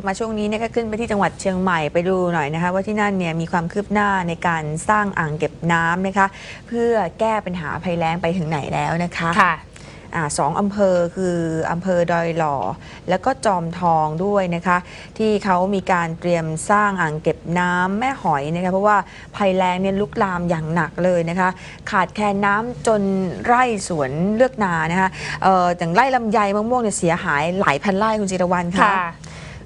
ลับมาช่วงนี้เนี่ยก็ขึ้นไปที่จังหวัดเชียงใหม่ไปดูหน่อยนะคะว่าที่นั่นเนี่ยมีความคืบหน้าในการสร้างอ่างเก็บน้ำนะคะ เพื่อแก้ปัญหาภัยแล้งไปถึงไหนแล้วนะคะค่ะอสองอำเภอคืออำเภอดอยหล่อ แล้วก็จอมทองด้วยนะคะ ที่เขามีการเตรียมสร้างอ่างเก็บน้ำแม่หอยนะคะเพราะว่าภัยแล้งเนี่ยลุกลามอย่างหนักเลยนะคะ ขาดแคลนน้ำจนไร่สวนเลือกนานะคะอออย่างไร่ลำไยมะม่วงเนี่ยเสียหายหลายพันไร่คุณจิรวรรณค่ะ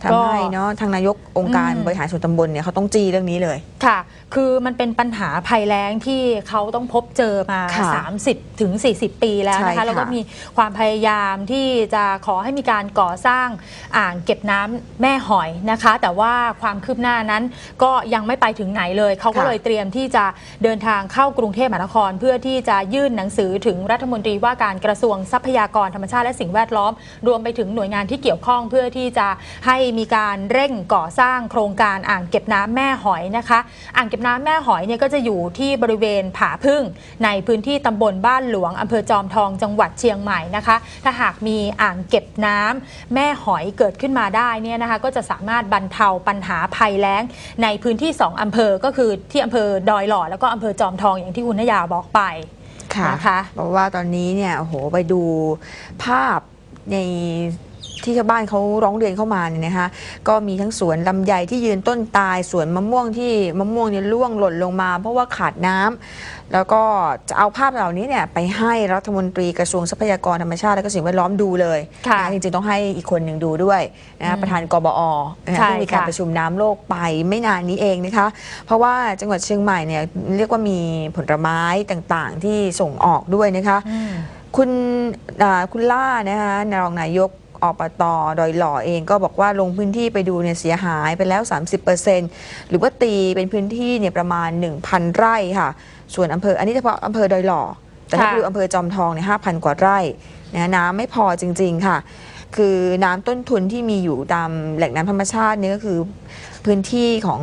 ทำให้เนาะทางนายกองค์การอืมบริหารส่วนตำบลเนี่ยเขาต้องจี้เรื่องนี้เลย ค่ะ คือมันเป็นปัญหาภัยแล้งที่เขาต้องพบเจอมาค่ะ30ถึง40 ปีแล้วใช่นะคะค่ะแล้วก็มีความพยายามที่จะขอให้มีการก่อสร้างอ่างเก็บน้ำแม่หอยนะคะ แต่ว่าความคืบหน้านั้นก็ยังไม่ไปถึงไหนเลย เขาก็ค่ะเลยเตรียมที่จะเดินทางเข้ากรุงเทพมหานคร เพื่อที่จะยื่นหนังสือถึงรัฐมนตรีว่าการกระทรวงทรัพยากรธรรมชาติและสิ่งแวดล้อม รวมไปถึงหน่วยงานที่เกี่ยวข้องเพื่อที่จะให้มีการเร่งก่อสร้างโครงการอ่างเก็บน้ำแม่หอยนะคะ อ่างเก็บน้ำแม่หอยเนี่ยก็จะอยู่ที่บริเวณผาพึ่ง ในพื้นที่ตำบลบ้านหลวงอำเภอจอมทองจังหวัดเชียงใหม่นะคะ ถ้าหากมีอ่างเก็บน้ำแม่หอยเกิดขึ้นมาได้เนี่ยนะคะก็จะสามารถบรรเทาปัญหาภัยแล้ง ในพื้นที่ 2อำเภอก็คือที่อำเภอดอยหล่อแล้วก็อำเภอจอมทองอย่างที่คุณนยาบอกไปค่ะนะคะเพราะว่าตอนนี้เนี่ยโอ้โหไปดูภาพใน ที่ชาวบ้านเขาร้องเรียนเข้ามาเนี่ยนะคะก็มีทั้งสวนลำไยที่ยืนต้นตายสวนมะม่วงที่มะม่วงเนี่ยร่วงหล่นลงมา เพราะว่าขาดน้ำแล้วก็จะเอาภาพเหล่านี้เนี่ยไปให้รัฐมนตรีกระทรวงทรัพยากรธรรมชาติและก็สิ่งแวดล้อมดูเลยค่ะนจริงๆต้องให้อีกคนหนึ่งดูด้วยนะคะอืมประธานกบอนะคะใช่ที่มีการค่ะประชุมน้ำโลกไปไม่นานนี้เองนะคะเพราะว่าจังหวัดเชียงใหม่เนี่ยเรียกว่ามีผลไม้ต่างๆ ที่ส่งออกด้วยนะคะอืมคุณอ่าคุณล่านะคะรองนายก อบตดอยหล่อเองก็บอกว่าลงพื้นที่ไปดูเนี่ยเสียหายไปแล้ว 30%หรือว่าตีเป็นพื้นที่เนี่ยประมาณ 1,000 ไร่ค่ะ ส่วนอำเภออันนี้เฉพาะอำเภอดอยหล่อแต่ถ้าดูอำเภอจอมทองเนี่ย5,000กว่าไร่นะน้ำไม่พอจริง ๆ ค่ะ คือน้ำต้นทุนที่มีอยู่ตามแหล่งน้ำธรรมชาตินี่ก็คือ พื้นที่ของ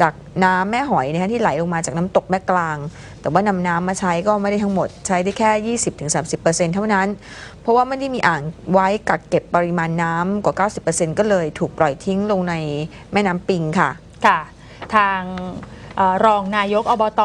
จากน้ำแม่หอยนะคะที่ไหลลงมาจากน้ำตกแม่กลาง แต่ว่านำน้ำมาใช้ก็ไม่ได้ทั้งหมดใช้ได้แค่ 20-30%เท่านั้น เพราะว่าไม่ได้มีอ่างไว้กักเก็บปริมาณน้ำกว่า 90%ก็เลยถูกปล่อยทิ้งลงในแม่น้ำปิงค่ะ ค่ะ ทางเอ่อรองนายกอบต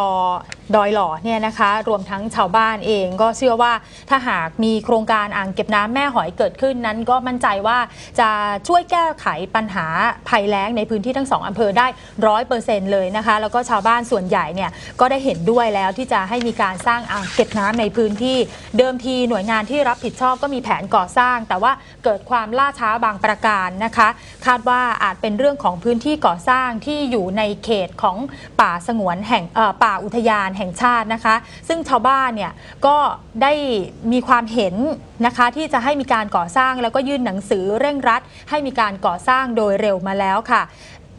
ดอยหล่อเนี่ยนะคะ รวมทั้งชาวบ้านเองก็เชื่อว่าถ้าหากมีโครงการอ่างเก็บน้ำแม่หอยเกิดขึ้นนั้น ก็มั่นใจว่าจะช่วยแก้ไขปัญหาภัยแล้งในพื้นที่ทั้งสองอำเภอได้ร้อยเปอร์เซ็นต์เลยนะคะ แล้วก็ชาวบ้านส่วนใหญ่เนี่ยก็ได้เห็นด้วยแล้วที่จะให้มีการสร้างอ่างเก็บน้ำในพื้นที่ เดิมทีหน่วยงานที่รับผิดชอบก็มีแผนก่อสร้าง แต่ว่าเกิดความล่าช้าบางประการนะคะ คาดว่าอาจเป็นเรื่องของพื้นที่ก่อสร้างที่อยู่ในเขตของป่าสงวนแห่งป่าอุทยานแห่งชาตินะคะ ซึ่งชาวบ้านเนี่ยก็ได้มีความเห็นนะคะที่จะให้มีการก่อสร้างแล้วก็ยื่นหนังสือเร่งรัด ให้มีการก่อสร้างโดยเร็วมาแล้วค่ะ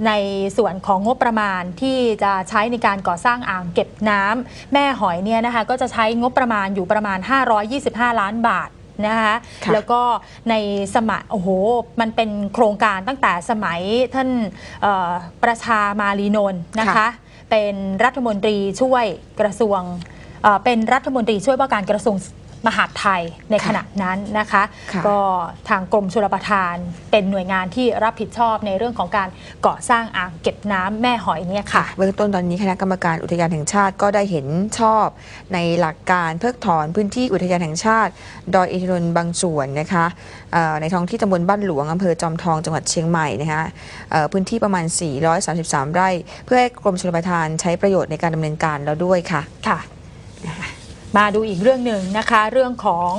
ในส่วนของงบประมาณที่จะใช้ในการก่อสร้างอ่างเก็บน้ำแม่หอยเนี่ยนะคะก็จะใช้งบประมาณอยู่ประมาณ 525 ล้านบาทนะคะค่ะแล้วก็ในสมัยโอ้โห มันเป็นโครงการตั้งแต่สมัยท่านเอ่อประชามาลีนนท์นะคะค่ะ เป็นรัฐมนตรีช่วยกระทรวงเอ่อเป็นรัฐมนตรีช่วยว่าการกระทรวง มหาดไทยในค่ะขณะนั้นนะคะค่ะก็ทางกรมชลประทานเป็นหน่วยงานที่รับผิดชอบในเรื่องของการก่อสร้างอ่างเก็บน้ำแม่หอยเนี่ยค่ะเบื้องต้นตอนนี้คณะกรรมการอุทยานแห่งชาติก็ได้เห็นชอบ ในหลักการเพิกถอนพื้นที่อุทยานแห่งชาติ ดอยอินทนนท์บางส่วนนะคะเอ่อในท้องที่ตำบลบ้านหลวงอำเภอจอมทองจังหวัดเชียงใหม่นะคะเอ่อพื้นที่ประมาณ 433 ไร่ เพื่อให้กรมชลประทานใช้ประโยชน์ในการดำเนินการแล้วด้วยค่ะค่ะ มาดูอีกเรื่องหนึ่งนะคะ เรื่องของ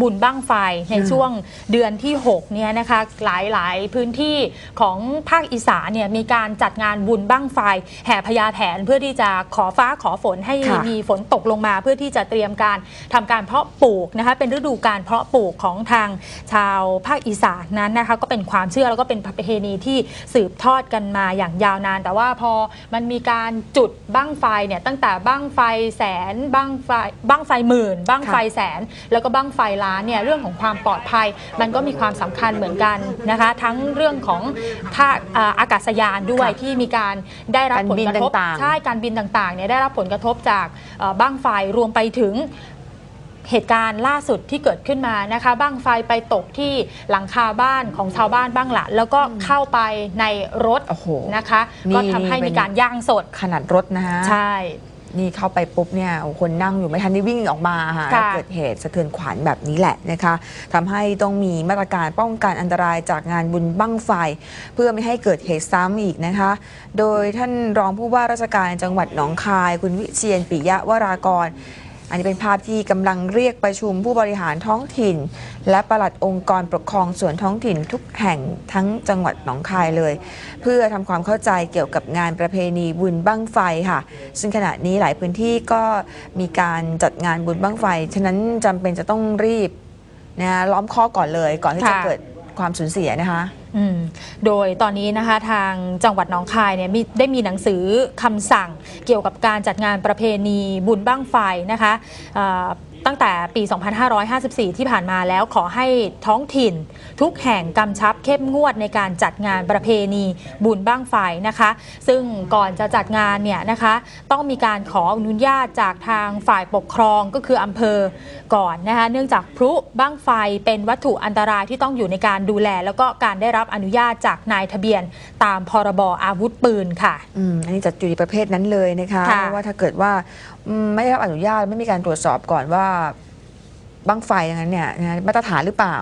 บุญบั้งไฟในอืมช่วงเดือนที่ 6 เนี่ยนะคะหลายๆพื้นที่ของภาคอีสานเนี่ยมีการจัดงานบุญบั้งไฟ แห่พญาแถนเพื่อที่จะขอฟ้าขอฝนให้ค่ะมีฝนตกลงมา เพื่อที่จะเตรียมการทำการเพาะปลูกนะคะเป็นฤดูการเพาะปลูกของทางชาวภาคอีสานนั้นนะคะก็เป็นความเชื่อแล้วก็เป็นประเพณีที่สืบทอดกันมาอย่างยาวนาน แต่ว่าพอมันมีการจุดบั้งไฟเนี่ยตั้งแต่บั้งไฟแสนบั้งไฟบั้งไฟหมื่นบั้งไฟแสน แล้วก็บั้งไฟล้านเนี่ยเรื่องของความปลอดภัย มันก็มีความสำคัญเหมือนกันนะคะ ทั้งเรื่องของท่าอ่าอากาศยานด้วยค่ะที่มีการได้รับการผลบินกระทบต่างๆใช่การบินต่างๆเนี่ยได้รับผลกระทบจากเอ่อบั้งไฟรวมไปถึงเหตุการณ์ล่าสุดที่เกิดขึ้นมานะคะบ้างไฟไปตกที่หลังคาบ้านของชาวบ้านบ้างละแล้วก็เข้าไปในรถโอ้โหนะคะนี่ก็ทำให้นี่เป็นมีการย่างสดขนาดรถนะฮะใช่ นี่เข้าไปปุ๊บเนี่ยโอ้โหคนนั่งอยู่ไม่ทันได้วิ่งออกมาค่ะค่ะ เกิดเหตุสะเทือนขวัญแบบนี้แหละนะคะทำให้ต้องมีมาตรการป้องกันอันตรายจากงานบุญบั้งไฟ เพื่อไม่ให้เกิดเหตุซ้ำอีกนะคะ โดยท่านรองผู้ว่าราชการจังหวัดหนองคาย คุณวิเชียนปิยะวรากร อันนี้เป็นภาพที่กำลังเรียกประชุมผู้บริหารท้องถิ่น และปลัดองค์กรปกครองส่วนท้องถิ่นทุกแห่งทั้งจังหวัดหนองคายเลย เพื่อทำความเข้าใจเกี่ยวกับงานประเพณีบุญบั้งไฟค่ะ ซึ่งขณะนี้หลายพื้นที่ก็มีการจัดงานบุญบั้งไฟ ฉะนั้นจำเป็นจะต้องรีบนะล้อมข้อก่อนเลยก่อนที่จะค่ะเกิดความสูญเสียนะคะอืม โดยตอนนี้นะคะทางจังหวัดหนองคายเนี่ยได้มีหนังสือคำสั่งเกี่ยวกับการจัดงานประเพณีบุญบ้างไฟนะคะ ตั้งแต่ปี 2554 ที่ผ่านมาแล้วขอให้ท้องถิ่น ทุกแห่งกำชับเข้มงวดในการจัดงานประเพณีบุญบ้างไฟนะคะ ซึ่งก่อนจะจัดงานเนี่ยนะคะ ต้องมีการขออนุญาตจากทางฝ่ายปกครองก็คืออำเภอก่อนนะคะ เนื่องจากพลุบ้างไฟเป็นวัตถุอันตรายที่ต้องอยู่ในการดูแล แล้วก็การได้รับอนุญาตจากนายทะเบียนตามพรบอาวุธปืนค่ะ อืมอันนี้จัดอยู่ในประเภทนั้นเลยนะคะค่ะเพราะว่าถ้าเกิดว่าอืมไม่ได้รับอนุญาตไม่มีการตรวจสอบก่อนว่าบั้งไฟอย่างนั้นเนี่ยนะมาตรฐานหรือเปล่า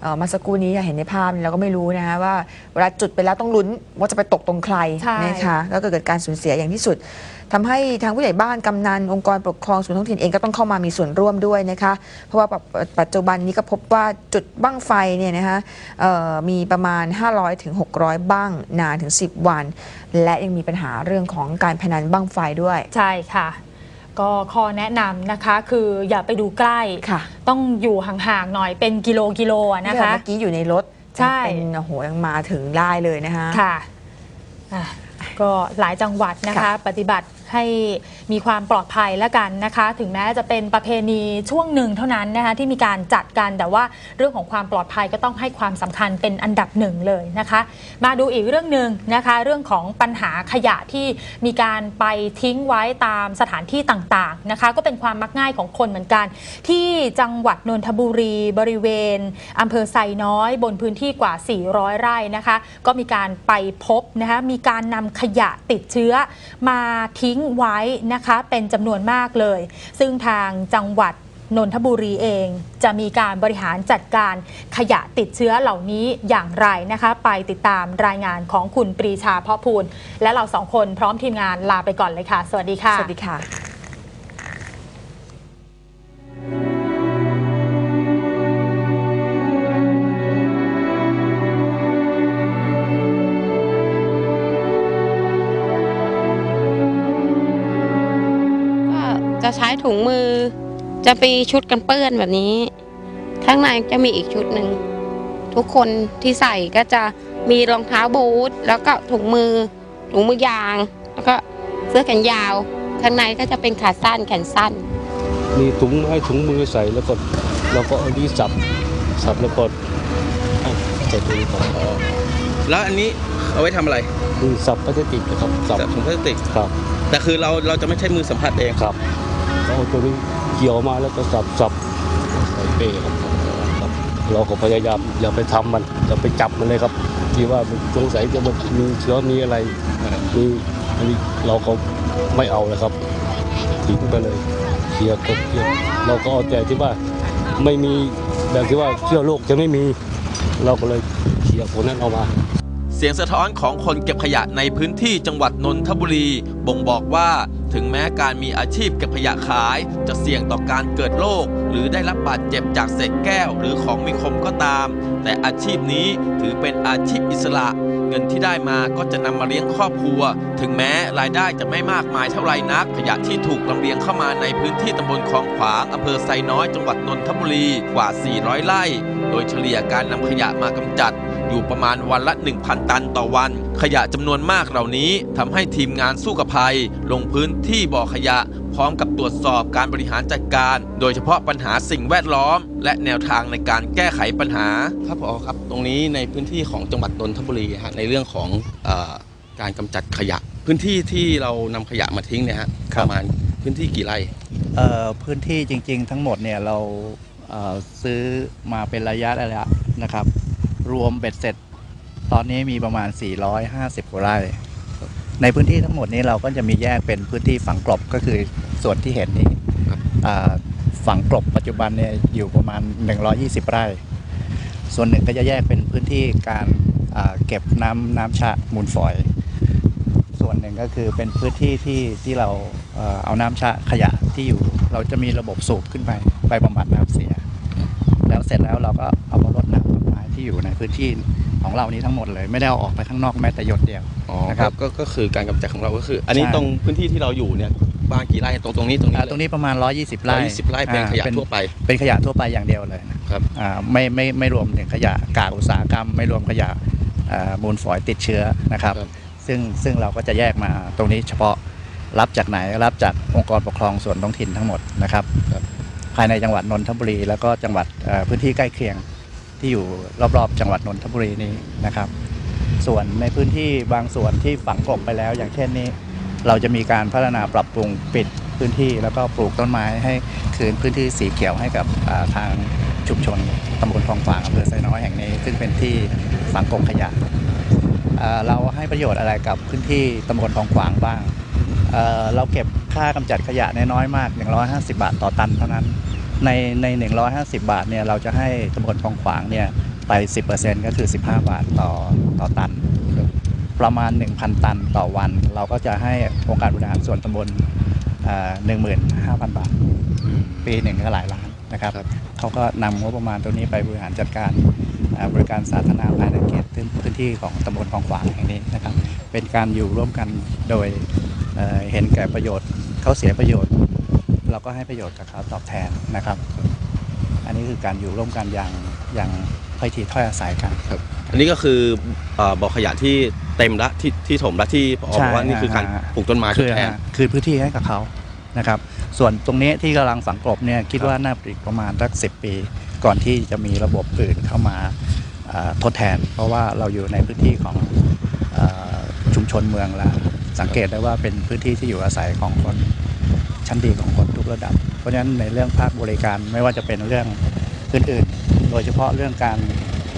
เอ่อมาสักครู่นี้เห็นในภาพเราก็ไม่รู้นะคะว่าเวลาจุดไปแล้วต้องลุ้นว่าจะไปตกตรงใครใช่ นะคะแล้วก็เกิดการสูญเสียอย่างที่สุดทำให้ทางผู้ใหญ่บ้านกำนันองค์กรปกครองส่วนท้องถิ่นเองก็ต้องเข้ามามีส่วนร่วมด้วยนะคะเพราะว่าปัจปัจจุบันนี้ก็พบว่าจุดบั้งไฟเนี่ยนะคะเอ่อมีประมาณ 500ถึง600 บ้างนานถึง 10 วัน และยังมีปัญหาเรื่องของการพนันบั้งไฟด้วย ใช่ค่ะ ก็ข้อแนะนำนะคะ คืออย่าไปดูใกล้ค่ะต้องอยู่ห่างๆหน่อยเป็นกิโลกิโลอะนะที่คะเมื่อกี้อยู่ในรถใช่เป็นโอ้โหยังมาถึงได้เลยนะคะค่ะอะก็หลายจังหวัดนะคะค่ะปฏิบัติให้ มีความปลอดภัยแล้วกันนะคะ ถึงแม้จะเป็นประเพณีช่วงหนึ่งเท่านั้นนะคะที่มีการจัดกันแต่ว่าเรื่องของความปลอดภัยก็ต้องให้ความสำคัญเป็นอันดับหนึ่งเลยนะคะ มาดูอีกเรื่องหนึ่งนะคะเรื่องของปัญหาขยะที่มีการไปทิ้งไว้ตามสถานที่ต่างๆนะคะ ก็เป็นความมักง่ายของคนเหมือนกัน ที่จังหวัดนนทบุรีบริเวณอำเภอไซน้อย บนพื้นที่กว่า 400 ไร่นะคะ ก็มีการไปพบนะคะมีการนำขยะติดเชื้อมาทิ้งไว้นะคะเป็นจำนวนมากเลย ซึ่งทางจังหวัดนนทบุรีเองจะมีการบริหารจัดการขยะติดเชื้อเหล่านี้อย่างไรนะคะ ไปติดตามรายงานของคุณปรีชาเพาะพูลและเราสองคนพร้อมทีมงานลาไปก่อนเลยค่ะ สวัสดีค่ะ สวัสดีค่ะ จะใช้ถุงมือ จะมีชุดกันเปื้อนแบบนี้ ข้างในจะมีอีกชุดหนึ่ง ทุกคนที่ใส่ก็จะมีรองเท้าบูทแล้วก็ถุงมือ ถุงมือยาง แล้วก็เสื้อแขนยาว ข้างในก็จะเป็นขาสั้นแขนสั้น มีถุงให้ถุงมือใส่แล้วก็เราก็เอาดีสับสับแล้วก็เอาใส่ถุงก่อนแล้วอันนี้เอาไว้ทำอะไรคือสับพลาสติกนะครับสับแต่ถุงพลาสติกครับแต่คือเราเราจะไม่ใช้มือสัมผัสเองครับ ก็เอาตัวนี้เกี่ยวมาแล้วก็สับสับใส่เป้ครับเราก็พยายามอย่าไปทำมันอย่าไปจับมันเลยครับที่ว่าสงสัยจะมันมีเชื้อมีอะไรมีอันนี้เราก็ไม่เอาเลยครับทิ้งไปเลยเคลียร์กบเคลียร์เราก็เอาแต่ที่ว่าไม่มีแบบที่ว่าเชื้อโรคจะไม่มี เราก็เลยเคลียร์คนนั้นเอามาเสียงสะท้อนของคนเก็บขยะในพื้นที่จังหวัดนนทบุรี บ่งบอกว่า ถึงแม้การมีอาชีพเก็บขยะขาย จะเสี่ยงต่อการเกิดโรคหรือได้รับบาดเจ็บจากเศษแก้วหรือของมีคมก็ตาม แต่อาชีพนี้ถือเป็นอาชีพอิสระ เงินที่ได้มาก็จะนำมาเลี้ยงครอบครัว ถึงแม้รายได้จะไม่มากมายเท่าไรนัก ขยะที่ถูกลำเลียงเข้ามาในพื้นที่ตำบลคลองขวางอำเภอไซน้อยจังหวัดนนทบุรีกว่า 400 ไร่ โดยเฉลี่ยการนำขยะมากำจัด อยู่ประมาณวันละ 1,000 ตันต่อวัน ขยะจำนวนมากเหล่านี้ทำให้ทีมงานสู้กับภัย ลงพื้นที่บ่อขยะ พร้อมกับตรวจสอบการบริหารจัดการ โดยเฉพาะปัญหาสิ่งแวดล้อม และแนวทางในการแก้ไขปัญหาครับพอครับ ตรงนี้ในพื้นที่ของจังหวัดนนทบุรีฮะในเรื่องของเออการกำจัดขยะ พื้นที่ที่เรานำขยะมาทิ้งเนี่ยฮะครัปบระมาณพื้นที่กี่ไร่เอ่อพื้นที่จริง ๆ ทั้งหมดเนี่ยเราเอ่อ ซื้อมาเป็นระยะระยะนะครับ รวมเบ็ดเสร็จ ตอนนี้มีประมาณ 450กว่าไร่ ในพื้นที่ทั้งหมดนี้เราก็จะมีแยกเป็นพื้นที่ฝังกลบก็คือส่วนที่เห็นนี่ฝังกลบปัจจุบันเนี่ยอยู่ประมาณ 120 ไร่ ส่วนหนึ่งก็จะแยกเป็นพื้นที่การเก็บน้ำน้ำชะมูลฝอย ส่วนหนึ่งก็คือเป็นพื้นที่ที่ที่เราเอ่อเอาน้ำชะขยะที่อยู่ เราจะมีระบบสูบขึ้นไป ไปบำบัดน้ำเสีย แล้วเสร็จแล้วเราก็เอามารดน้ำต้นไม้ที่อยู่ในพื้นที่ของเรานี้ทั้งหมดเลย ไม่ได้เอาออกไปข้างนอกแม้แต่หยดเดียว อ๋อนะครับก็ก็คือการกำจัดของเราก็คือ อันนี้ใช่ ตรงพื้นที่ที่เราอยู่เนี่ยบ้านกี่ไร่ตรงตรงนี้ตรงนี้อ่าตรงนี้ประมาณ 120ไร่สิบไร่เป็นขยะอ่าทั่วไปเป็นขยะทั่วไปอย่างเดียวเลยนะครับ อ่าไม่ไม่ไม่รวมถึงขยะกากอุตสาหกรรม ไม่รวมขยะอ่ามูลฝอยติดเชื้อนะครับ ครับ ซึ่งซึ่งเราก็จะแยกมาตรงนี้เฉพาะรับจากไหนรับจากองค์กรปกครองส่วนท้องถิ่นทั้งหมดนะครับครับภายในจังหวัดนนทบุรี แล้วก็จังหวัดพื้นที่ใกล้เคียงที่อยู่รอบๆ จังหวัดนนทบุรีนี้นะครับ ส่วนในพื้นที่บางส่วนที่ฝังกลบไปแล้ว อย่างเช่นนี้ เราจะมีการพัฒนาปรับปรุงปิดพื้นที่แล้วก็ปลูกต้นไม้ให้คืนพื้นที่สีเขียวให้กับาทางชุมชนตำบลคลองฝางอำเภอไซน้อยแห่งนี้ ซึ่งเป็นที่ฝังกลบขยะเราให้ประโยชน์อะไรกับพื้นที่ตำบลคลองขวางบ้าง เอ่อเราเก็บค่ากำจัดขยะน้อยๆมาก 150 บาทต่อตันเท่านั้น ในใน 150 บาทเนี่ยเราจะให้ตำบลคลองขวางเนี่ยไป 10%ก็คือ 15 บาทต่อต่อตัน ประมาณ 1,000 ตันต่อวัน เราก็จะให้องค์การบริหารส่วนตำบลหนึ่งหมื่นห้าพันบาท ปีหนึ่งก็หลายล้านนะครับครับเขาก็นำงบประมาณตรงนี้ไปบริหารจัดการอ่าบริการสาธารณะภายในเขตพื้นที่ของตำบลคลองขวางแห่งนี้นะครับ เป็นการอยู่ร่วมกันโดย เอ่อเห็นแก่ประโยชน์เขาเสียประโยชน์ เราก็ให้ประโยชน์กับเขาตอบแทนนะครับ อันนี้คือการอยู่ร่วมกันอย่างอย่างค่อยทีถ้อยอาศัยกันอันนี้ก็คือเอ่อบ่อขยะที่เต็มละที่ที่ถมละที่พอใช่บอกว่านี่คือการอ่าปลูกต้นไม้ทคืดอแทนคือพื้นที่ให้กับเขานะครับ ส่วนตรงนี้ที่กำลังฝังกลบเนี่ยคิดว่าน่าอีกประมาณสักสิปี ก่อนที่จะมีระบบอื่นเข้ามาอ่าทดแทน เพราะว่าเราอยู่ในพื้นที่ของอ่าชุมชนเมืองแล้ว สังเกตได้ว่าเป็นพื้นที่ที่อยู่อาศัยของคนชั้นดีของคนทุกระดับ เพราะฉะนั้นในเรื่องภาคบริการไม่ว่าจะเป็นเรื่องอื่นๆ โดยเฉพาะเรื่องการ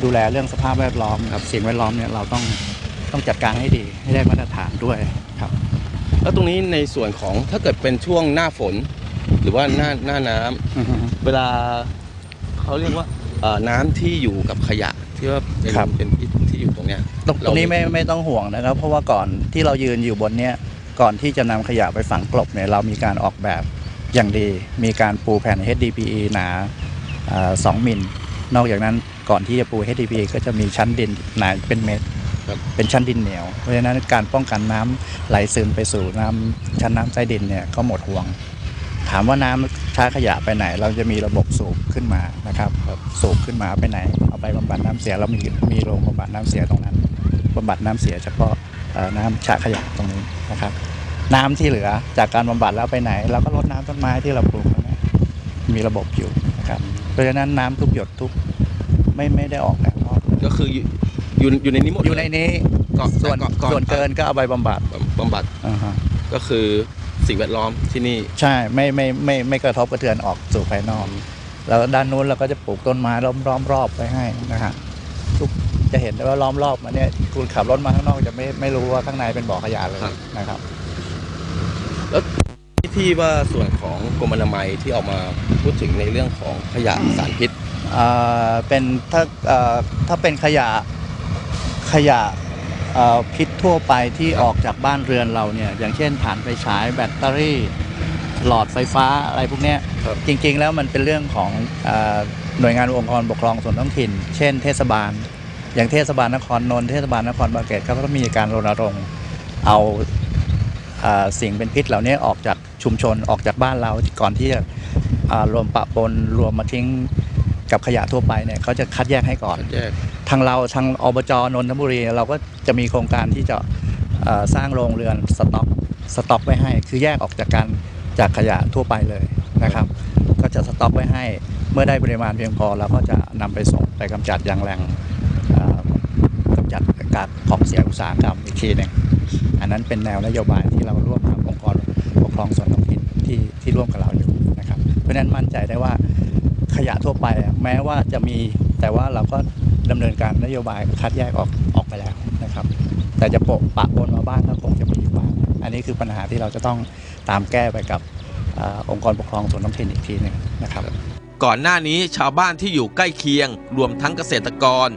ดูแลเรื่องสภาพแวดล้อมครับสิ่งแวดล้อมเนี่ยเราต้องต้องจัดการให้ดีให้ได้มาตรฐานด้วยครับ แล้วตรงนี้ในส่วนของถ้าเกิดเป็นช่วงหน้าฝน หรือว่าหน้าหน้าน้ำเวลาเขาเรียกว่าเอ่อน้ำที่อยู่กับขยะที่ว่าเป็นครับ เป็นพิษที่ อยู่ตรงเนี้ยตรงตรงนี้ไม่ไม่ต้องห่วงนะครับ เพราะว่าก่อนที่เรายืนอยู่บนเนี้ยก่อนที่จะนำขยะไปฝังกลบเนี่ยเรามีการออกแบบอย่างดี มีการปูแผ่น HDPE หนาอ่า2มิล นอกจากนั้นก่อนที่จะปู HDPE ก็จะมีชั้นดินหนาเป็นเมตรครับเป็นชั้นดินเหนียว เพราะฉะนั้นการป้องกันน้ำไหลซึมไปสู่น้ำชั้นน้ำใต้ดินเนี่ยก็หมดห่วง ถามว่าน้ำ ช้าขยะไปไหนเราจะมีระบบสูบขึ้นมานะครับ สูบขึ้นมาไปไหน เอาไปบำบัดน้ำเสียเรามีมีโรงบำบัดน้ำเสียตรงนั้นบำบัดน้ำเสียเฉพาะเอ่อน้ำชาขยะตรงนี้นะครับ น้ำที่เหลือจากการบำบัดแล้วไปไหนเราก็ลดน้ำต้นไม้ที่เราปลูกนั่นแหละมีระบบอยู่นะครับเพราะฉะนั้นน้ำทุกหยดทุกไม่ไม่ได้ออกแล้วก็คืออยู่อยู่อยู่ในนี้หมดอยู่ในนี้ก่อนส่วนก่อส่วนเกินก็เอาไปบำบัดบำบัดอ่าฮะก็คือ สิ่งแวดล้อมที่นี่ ใช่ไม่ไม่ไม่ไม่กระทบกระเทือนออกสู่ภายนอก แล้วด้านนู้นเราก็จะปลูกต้นไม้ล้อมล้อมรอบไว้ให้นะฮะทุกจะเห็นได้ว่าล้อมรอบมาเนี่ยคุณขับรถมาข้างนอกจะไม่ไม่รู้ว่าข้างในเป็นบ่อขยะเลยครับ นะครับที่ว่าส่วนของกรมอนามัยที่ออกมาพูดถึงในเรื่องของขยะสารพิษอ่าเป็นถ้าเอ่อถ้าเป็นขยะขยะเอ่อ พิษทั่วไปที่ออกจากบ้านเรือนเราเนี่ยอย่างเช่นถ่านไฟฉายแบตเตอรี่ หลอดไฟฟ้าอะไรพวกเนี้ยครับจริง ๆ แล้วมันเป็นเรื่องของเอ่อหน่วยงานองค์กรปกครองส่วนท้องถิ่น เช่นเทศบาล อย่างเทศบาลนครนนท์เทศบาลนครบางเกตเขาก็มีการรณรงค์เอาเอ่อสิ่งเป็นพิษเหล่านี้ออกจากชุมชนออกจากบ้านเราก่อนที่จะอ่ารวมปะปนรวมมาทิ้ง กับขยะทั่วไปเนี่ยเขาจะคัดแยกให้ก่อน แยกทางเราทางอบจนนทบุรี เราก็จะมีโครงการที่จะเอ่อสร้างโรงเรือนสต็อกสต็อกไว้ให้ คือแยกออกจากการจากขยะทั่วไปเลยนะครับ ก็จะสต็อกไว้ให้ เมื่อได้ปริมาณเพียงพอเราก็จะนำไปส่งไปกำจัดอย่างแรงเอ่อกำจัดกากของเสียอุตสาหกรรมอีกทีหนึ่งอันนั้นเป็นแนวนโยบายที่เราร่วมกับองค์กรปกครองส่วนท้องถิ่นที่ที่ที่ร่วมกับเราอยู่นะครับ เพราะฉะนั้นมั่นใจได้ว่า ขยะทั่วไปอะแม้ว่าจะมีแต่ว่าเราก็ดำเนินการนโยบายคัดแยกออกออกไปแล้วนะครับ แต่จะโปะปะปนมาบ้างก็คงจะมีอยู่บ้างอันนี้คือปัญหาที่เราจะต้องตามแก้ไปกับออองค์กรปกครองส่วนท้องถิ่นอีกทีหนึ่งนะครับ ก่อนหน้านี้ชาวบ้านที่อยู่ใกล้เคียง รวมทั้งเกษตรกร